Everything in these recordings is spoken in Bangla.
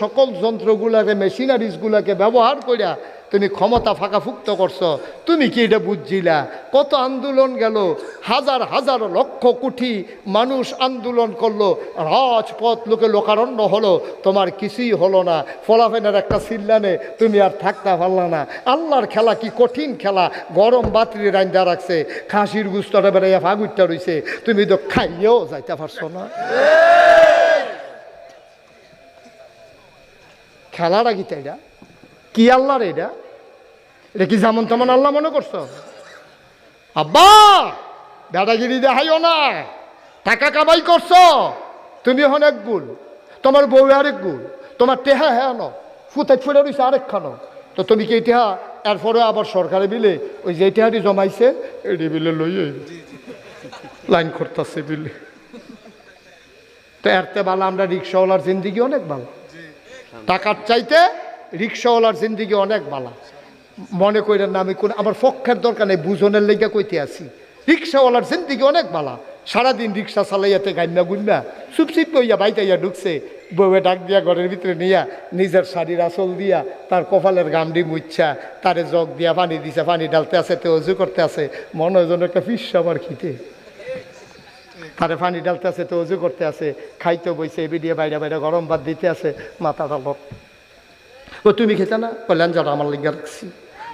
সকল যন্ত্রগুলাকে, মেশিনারিজগুলাকে ব্যবহার করিয়া তুমি ক্ষমতা ফাঁকাফুক্ত করছ। তুমি কি এটা বুঝছিলা? কত আন্দোলন গেল, হাজার হাজার লক্ষ কোটি মানুষ আন্দোলন করল, রাজপথ লোকে লোকারণ্য হলো, তোমার কিছুই হলো না। ফলাফেনের একটা সিল্লানে তুমি আর থাকতে পারলা না। আল্লাহর খেলা কি কঠিন খেলা? গরম বাতরি রান্দা রাখছে, খাসির গুস্তটা বেড়াইয়া ফাগুরটা রইছে। তুমি তো খাইয়েও যাইতে পারছ না। খেলাটা কি এটা। কি আল্লাহর এটা? এটা কি যেমন তেমন আল্লাহ মনে করছ? আব্বা দাদাগিরি দেখাইও না। টাকা কামাই করছ? তুমি হন এক গুল তোমার বউ আরেক গুল তোমার টেহা হ্যাঁ ন ফুটে রয়েছে আরেক খানো। তো তুমি কি টেহা এরপরে আবার সরকারে বিলে ওই যে টেহাটি জমাইছে, এটি বিলে লই লাইন করতেছে বিলে। তো এরতে বালা আমরা রিক্সাওয়ালার জিন্দিগি অনেক ভালো। টাকার চাইতে রিক্সাওয়ালার জিন্দিগি অনেক বালা। মনে করেন না, আমি কোন আমার পক্ষের দরকার নেই, বুঝনের লেগে কইতে আসি রিক্সাওয়ালার জিন্দিগি অনেক বালা। সারাদিন রিক্সা চালাইয়াতে গাইনা গুন্না চুপচিপ কইয়া বাইতাইয়া ঢুকছে, বউয়ে ডাক দিয়া ঘরের ভিতরে নিয়া, নিজের শাড়ির আসল দিয়া, তার কপালের গামডি মুচ্ছা তারে জগ দিয়া পানি দিছে, পানি ডালতে আছে, তে অজু করতে আছে। মনে হয় যেন একটা ফিস আমার খিতে তারে পানি ডালতে আছে তো অজু করতে আছে, খাইতে বইছে এবি দিয়ে বাইরে বাইরে গরম ভাত দিতে আছে, মাথা ডাল ও, তুমি খেতে না? কল্যাণ যারা আমার লিগে রাখছি।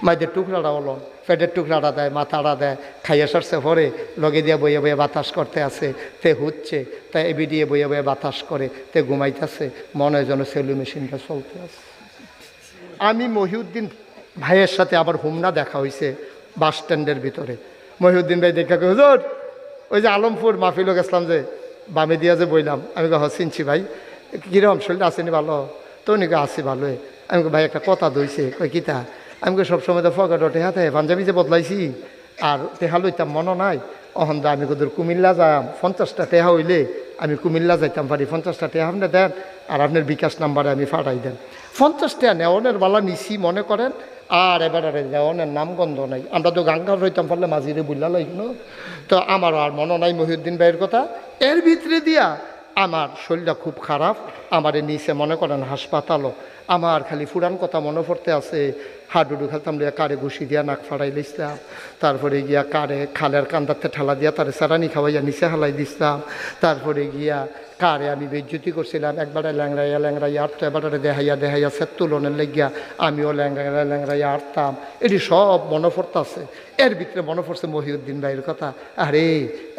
মাইদের টুকরাটা হলো পেটের টুকরাটা দেয়, মাথাটা দেয়, খাইয়ে সারছে পরে লগে দিয়ে বইয়ে বইয়ে বাতাস করতে আছে, তে হচ্ছে তাই এবি দিয়ে বইয়ে বইয়ে বাতাস করে, তে ঘুমাইতেছে, মনে যেন সেলু মেশিনটা চলতে আছে। আমি মহিউদ্দিন ভাইয়ের সাথে আবার হুমনা দেখা হয়েছে বাস স্ট্যান্ডের ভিতরে। মহিউদ্দিন ভাই দেখা হুজুর ওই যে আলমপুর মাহফিল গেছিলাম যে বামে দিয়া যে বইলাম। আমি কহ চিনছি ভাই। কিরম শরীরটা আসেনি ভালো? তো উনি আসি ভালো ভালোই আমি ভাই একটা কথা দইছে। কই কিতা? আমি কই, সবসময় তো ফকাট ওঠে। হাতে পাঞ্জাবি যে বদলাইছি আর তেহা লইতাম মনে নাই। অহন দা আমি কোথাও কুমিল্লা যাম পঞ্চাশটা তেহা হইলে আমি কুমিল্লা যাইতাম পারি পঞ্চাশটা টাকা আপনি দেন, আর আপনার বিকাশ নাম্বারে আমি ফাটাই দেন। পঞ্চাশ টাকা নেওয়ানের বালা নিছি, মনে করেন, আর এবার নেওয়ানের নামগন্ধ নাই। আমরা তো গাঙ্গার রইতাম পারলে মাঝিরে বুল্লা লাইন তো আমার আর মনে নাই মহিউদ্দিন ভাইয়ের কথা। এর ভিতরে দিয়া আমার শরীরটা খুব খারাপ, আমারে নিচে মনে করেন হাসপাতালও। আমার খালি ফুরান কথা মনে পড়তে আছে। হাডুডু খেলতাম লিয়া কারে ঘুষি দিয়া নাক ফাড়াই লিসলাম তারপরে গিয়া কারে খালের কান্দাতে ঠেলা দিয়া তারে সারানি খাওয়াইয়া নিচে হালাই দিছিলাম। তারপরে গিয়া কারে আমি বেজ্জুতি করছিলাম। একবারে ল্যাংরাইয়া ল্যাংরাইয়া আটতো এবারে দেহাইয়া দেহাইয়া সেত তুলনের লেগিয়া আমিও ল্যাংরাইয়া ল্যাংরাইয়া আটতাম। এটি সব মনে পড়তাছে। এর ভিতরে মনে পড়ছে মহিউদ্দিন ভাইয়ের কথা। আরে,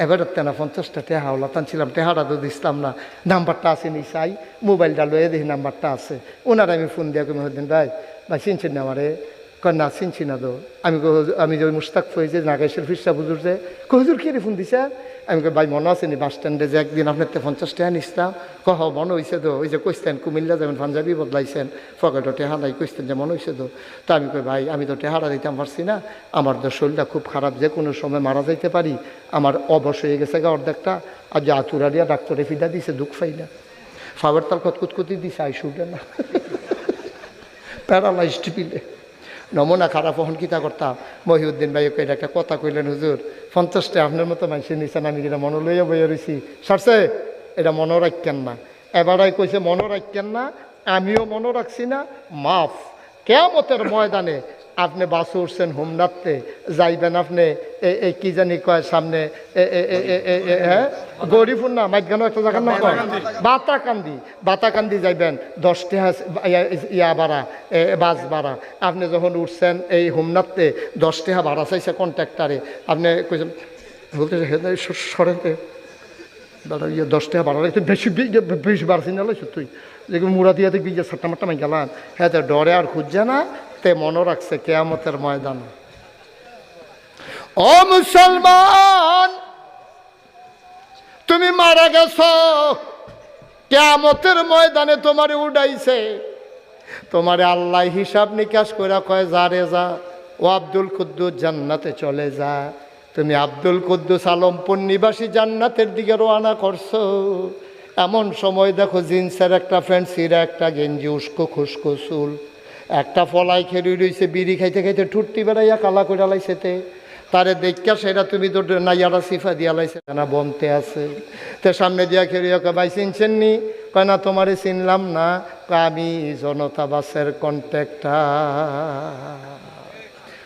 এবারে তেনা পঞ্চাশটা টেহা হলো টানছিলাম। টেহাটা তো দিছিলাম না। নাম্বারটা আছে নি চাই মোবাইলটা লয়ে দেখি নাম্বারটা আছে। ওনার ফোন দিয়া কই মহিউদ্দিন ভাই ভাই চিনছেন না আমারে? কয় না চিনছি না তো। আমি "হুজুর, আমি যে মুস্তাক ফয়েছে নাগেশের ফিরসা বুজুর যে। হুজুর কে ফোন দিছে? আমি কই ভাই মনে আছে নি বাস স্ট্যান্ডে যে একদিন আপনার তো পঞ্চাশ টাকা নিছিলাম কহ মনে হয়েছে তো ওই যে কইস্তেন কুমিল্লা যাবেন পাঞ্জাবি বদলাইছেন পকেটও টেহা নাই কইস্তেন যে মনে হয়েছে তো। তা আমি কই ভাই আমি তো টেহারা দিতাম পারছি না আমার তো শরীরটা খুব খারাপ যে কোনো সময় মারা যাইতে পারি আমার অবশ হয়ে গেছে গা অর্ধেকটা আর যে আতুরা দিয়া ডাক্তারে ফিদা দিছে দুঃখ পাই না। ফাবার তাল কতকুতকুতি দিছে আইসুটা না। প্যারালাইজড পিলে নমুনা খারাপ হন কিতা করতাম? মহিউদ্দিন ভাই ওকে একটা কথা কইলেন হুজুর পঞ্চাশটা আপনার মতো মানুষের নিছেন আমি যেটা মনে লইয়া বইয়া রয়েছি সারছে এটা মনে রাখতেন না। এবারাই কইছে, মনে রাখতেন না, আমিও মনে রাখছি না। মাফ। কেমতের ময়দানে আপনি বাসে উঠছেন হোমনাথতে যাইবেন আপনি। এই কি জানি কয় সামনে। হ্যাঁ? গরিবুর না মাইগানো একটা জায়গার নাম কয়? বাতাকান্দি। বাতাকান্দি। যাইবেন। দশটি ইয়া ভাড়া এ, বাস ভাড়া। আপনি যখন উঠছেন এই হোমনাথতে দশ টাকা ভাড়া চাইছে কন্ট্রাক্টারে। আপনি কইছেন বলতে সরেন দাদা ইয়ে দশ টাকা ভাড়া লাগছে। বেশি বি- বেশি বাড়ছি না তুই যেগুলো মুড়া দিয়ে দেখবি যে সাতটা মাট্টা মাই গেলাম হ্যাঁ তো ডরে আর খুঁজছে না। তে মনে রাখছে কেয়ামতের ময়দান। ও মুসলমান, তুমি মারা গেছ। কেয়ামতের ময়দানে তোমারে উড়াইছে। তোমারে আল্লাহ হিসাব নিকাশ করে কয়, যা রে যা, ও আব্দুল কুদ্দুস জান্নাতে চলে যা। তুমি আব্দুল কুদ্দুস আলমপুর নিবাসী জান্নাতের দিকে রওনা করছ। এমন সময় দেখো জিন্সের একটা প্যান্ট একটা গেঞ্জি, উস্কো খুস্কো চুল। একটা ফলাই খেলি রইছে বিড়ি খাইতে খাইতে ঠুট্টি বেড়াইয়া কালা করে লাইছেতে। তারে দেখা সেটা তুমি তো নাইয়ারা সিফা দিয়া লাইছে না বনতে আছে। তে সামনে দিয়া খেলিয়া ভাই চিনছেন নি কয় না তোমারে চিনলাম না। আমি জনতা বাসের কন্ট্যাক্টার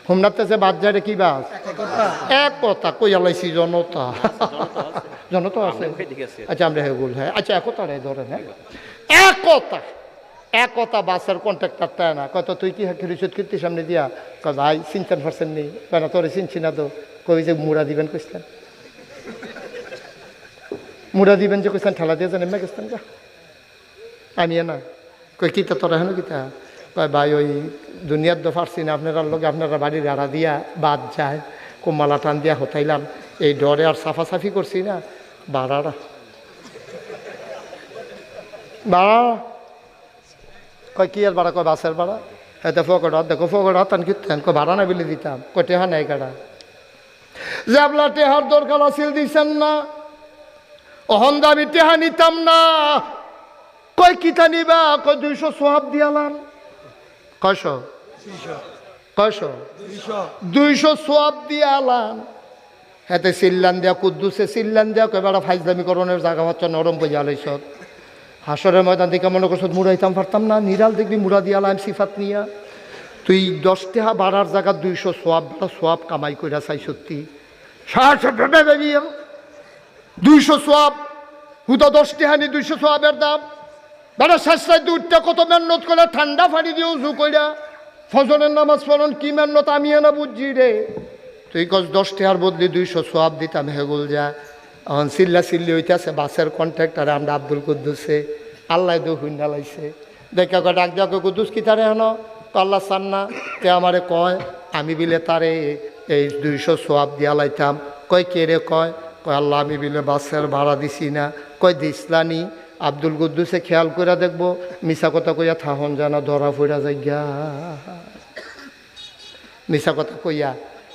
হুমনাতে যে বাদ যায় কি বাস? এক কথা। কই আলাইছি জনতা। জনতা আছে। আচ্ছা আমরা হেগুল হ্যাঁ। আচ্ছা একতা রে ধরেন হ্যাঁ একতা একতা বাসের কন্ট্রাক্টার তাই না। কত তুই কি রিসুদ কীর্তি সামনে দিয়া? কয়, ভাই চিনতেন পারছেন নেই কেন তোরে চিনছি না তো। কই যে মুড়া দিবেন কইসলেন মুড়া দিবেন যে কইসলেন ঠেলা দিয়ে জানেন না গেছেন যা আমি না। কই কিতা তোরা হেন কিতা কয়, ভাই, ওই দুনিয়ার তো পারছি না। আপনারা লোক, আপনারা বাড়ির আড়া দিয়া বাদ যায় কুমালা টান দিয়া হতাইলাম। এই ডরে আর সাফাসাফি করছি না। বাড়ারা বাড়া কয়, কি আর বাড়া কয়, বাসের বাড়া এতে ফকড়া দেখো ফকড়া তান কিতেন কয় ভাড়া না বিলে দিতাম। কয়, টেহা নাই কাটা জাবলা টেহার দরকার আছিল দিছেন না। অহন দাবি টেহা নিতাম না। কয়, কিতা নিবা? কয়, দুইশো সোহাব দিয়ালাম। কয়শ? কয়শ? দুইশো সোয়াব দিয়ে আলাম হাতে সিল্লান দেয়া, কুদ্দুসে সিল্লান দেয়া, কয়, বেড়া ফাইজলামি করণের জায়গা হচ্ছে নরম বইয়া লাইছ হাসরের ময়দান থেকে মনে করছ, মুড়াইতাম পারতাম না, নিরাল দেখবি মুড়া দিয়া আলাম সিফাত নিয়া। তুই দশ টেহা বাড়ার জায়গা দুইশো সোয়াব সোয়াব কামাই কইরা চাই সত্যি। দুইশো সোয়াব, হুদা দশ টেহানি দুইশো সোয়াবের দাম। বেড়া শেষটায় দুধটা কত মেহনত করে ঠান্ডা ফাড়ি দিয়ে উজু কইরা। ফজরের নামাজ পড়ন কি মেহনত আমি না বুঝছি রে। তুই কস দশ টাকার বদলি দুইশো সোয়াব দিতাম হেগুল যা এখন চিল্লা চিল্লি হইতেছে, বাসের কন্ট্রাক্টারে আমরা আব্দুল কুদ্দুসে, আল্লাহ দু হুন্ডা লাইছে। দেখা কয় ডাক কয় কুদ্দুস কি তারে হেন আল্লাহ চান না, তে আমারে কয়, আমি বিলে তারে এই দুইশো সোয়াব দিয়া লাইতাম। কয়, কে রে কয়? কয়, আল্লাহ, আমি বিলে বাসের ভাড়া দিছি না। কয় দিসলানি আব্দুল কুদ্দুসে খেয়াল করে দেখব মিশা কথা কইয়া থাহন জানা ধরা ফইরা যাই গা মিশা কথা কইয়া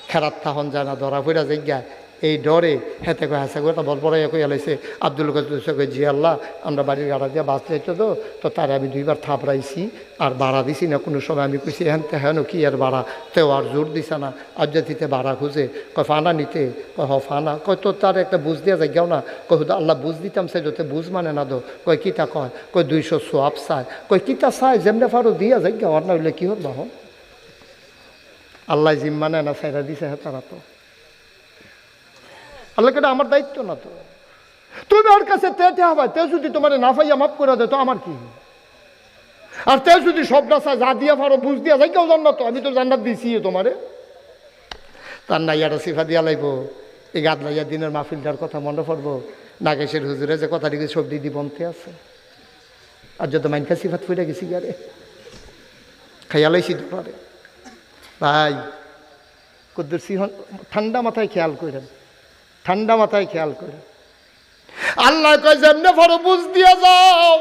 খেরাত থাহন জানা ধরা ফইরা যাই গা এই ডরে হেতে কয়ে হাসা কথা বল পড়াইয়া কইয়া লাইছে, আব্দুল কই জি আল্লাহ, আমরা বাড়ির গাড়া দিয়া বাস যাইতো তো তো তারে আমি দুইবার থাপড়াইছি আর ভাড়া দিছি না, কোনো সময় আমি কইছি হ্যান তে হেন কি আর বাড়া তেও আর জোর দিছে না আজ্জাতিতে ভাড়া খুঁজে, কয়, ফানা নিতে? কয়, হ, ফানা। কয়, তো তার একটা বুঝ দিয়া যাই না। কয়, হুদা, আল্লাহ বুঝ দিতাম সে যাতে বুঝ মানে না দো কয়, কিতা কয়? কয়, দুইশো সোয়াব চায় কয়, কিতা চায় যেমনে ফারো দিয়া যাই আর না হইলে কি হল আল্লাহ জিম মানে না সাইরা দিছে হ্যাঁ তারা তো। আল্লাহ কেটে আমার দায়িত্ব না তো। তুমি ওর কাছে তেতে হবে তে যদি তোমার না পাইয়া মাফ করে দে তো আমার কি? আর তে যদি সব রাস্তা যা দিয়া পারো, বুঝ দিয়া যাই কেউ জান্নাত আমি তো জান্নাত দিছি তোমারে। তার না ইয়ারা সিফা দিয়া লাইব এই গাদ লাইয়া দিনের মাহফিলটার কথা মনে পড়ব। নাগেশের হুজুরে যে কথা কথাটিকে সবজি দি বনতে আছে। আর যত মাইনকা সিফাত ফুটে গেছি গারে খাইয়া লাইছি তোমারে ভাই, কুদ্দুর সিংহ, ঠান্ডা মাথায় খেয়াল করেন ঠান্ডা মাথায় খেয়াল করে। আল্লাহ কয় যেমনে বুঝ দিয়ে যাও।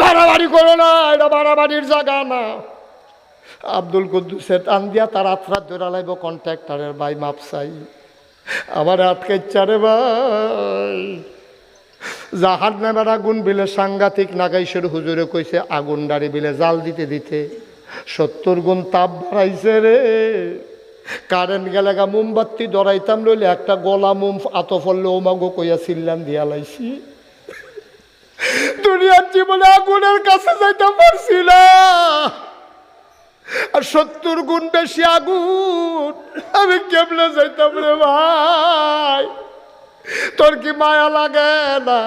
বাড়াবাড়ি করো না, এটা বাড়াবাড়ির জায়গা না। আব্দুল কুদ্দুসের টান দিয়া তার আত্রাত ধরা লাইব কন্ট্রাক্টারের ভাই মাপসাই আমার আটকাইচ্ছা রে ভাই। জাহাজ নেবার আগুন বিলে সাংঘাতিক নাগাইশের হুজুরে কইছে, আগুন ডাড়ি বিলে জাল দিতে দিতে সত্তর গুণ তাপ বাড়াইছে রে। কারেন্ট গেলে গা মোমবাতি ধরাইতাম লইলে একটা গলা মোম আত ফললে ওমাগো কইয়া সিল্লাম দিয়া লাইছি। দুনিয়ার জীবনে আগুনের কাছে যাইতে পারছি না। আর সত্তর গুণ বেশি আগুন, আমি কেমনে যাইতাম রে ভাই? তোর কি মায়া লাগে না?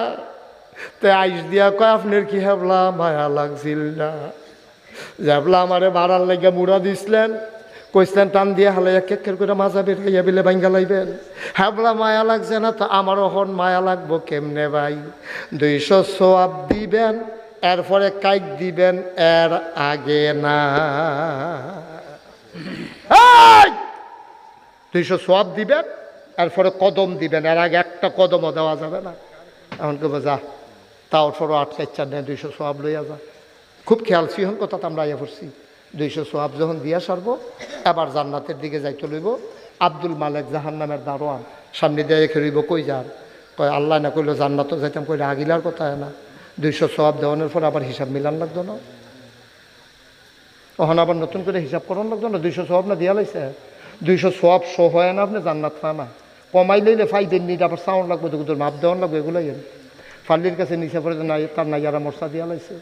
তে আইস দিয়া কয়, আপনার কি হেবলা মায়া লাগছিল না? যাবলা আমারে বাড়ার লেগে মুড়া দিছিলেন। কইসলেন টান দিয়ে হালাইয়া কেকের করে মাজা বের হইয়া বিলে বাঙ্গা লাইবেন। হ্যাবলা মায়া লাগছে না তো, আমারও হন মায়া লাগবো কেমনে ভাই? দুইশো সোয়াব দিবেন, এরপরে কাইক দিবেন, এর আগে না! দুইশো সোয়াব দিবেন, এরপরে কদম দিবেন, এর আগে একটা কদমও দেওয়া যাবে না। এমন কেবো যা, তাও সরো আটকাইচ্ছা নেই দুইশো সোয়াব লইয়া যা। খুব খেয়াল, সিহন কথা তো আমরা আইয়া পড়ছি। দুইশো সোয়াব যখন দিয়া সারবো, এবার জান্নাতের দিকে যাইতে লইব। আব্দুল মালেক জাহান নামের দারোয়ান, সামনে দিয়ে রেখে রইব কই যান? কয়, আল্লাহ না কইলো জান্নাত যাইতাম, কইলে আগিলার কথা না। দুইশো সোয়াব দেওয়ানোর পর আবার হিসাব মিলান লাগতো না। ওখানে আবার নতুন করে হিসাব করান লাগতো না, দুইশো সোয়াব না দিয়া লাইছে? দুইশো সোয়াব শো হয় না, আপনি জান্নাত পা না। কমাই লইলে ফাইবেন নিট, আবার সাউন্ড লাগবে তো মাপ দেওয়ান লাগবে, এগুলাই ফাল্লির কাছে নিচে পড়ে নাই, তার নাইয়ারা মশা দিয়া লাইছে।